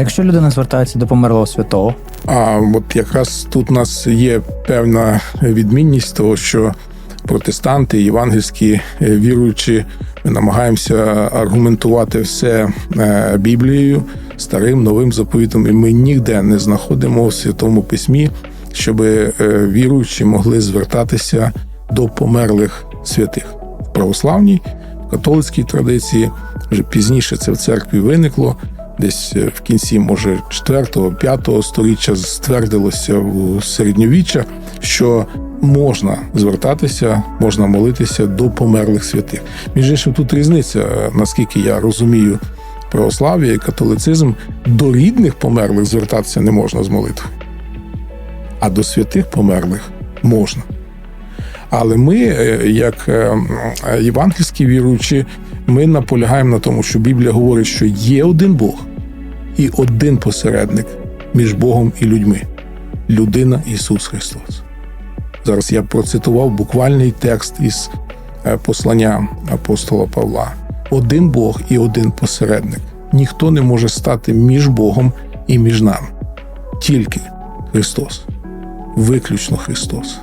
якщо людина звертається до померлого святого, А от якраз тут у нас є певна відмінність того, що протестанти, євангельські е, віруючі, ми намагаємося аргументувати все е, Біблією, старим новим заповітом, і ми ніде не знаходимо в святому письмі, щоб е, віруючі могли звертатися до померлих святих православній, католицькій традиції. Вже пізніше це в церкві виникло. Десь е, в кінці, може, 4-5 століття ствердилося в середньовіччя, що можна звертатися, можна молитися до померлих святих. Між іншим, тут різниця, е, наскільки я розумію, православ'я і католицизм до рідних померлих звертатися не можна з молитви, а до святих померлих можна. Але ми, е, як євангельські віруючі, ми наполягаємо на тому, що Біблія говорить, що є один Бог і один посередник між Богом і людьми людина Ісус Христос. Зараз я процитував буквальний текст із е, послання апостола Павла: один Бог і один посередник. Ніхто не може стати між Богом і між нами. Тільки Христос, виключно Христос.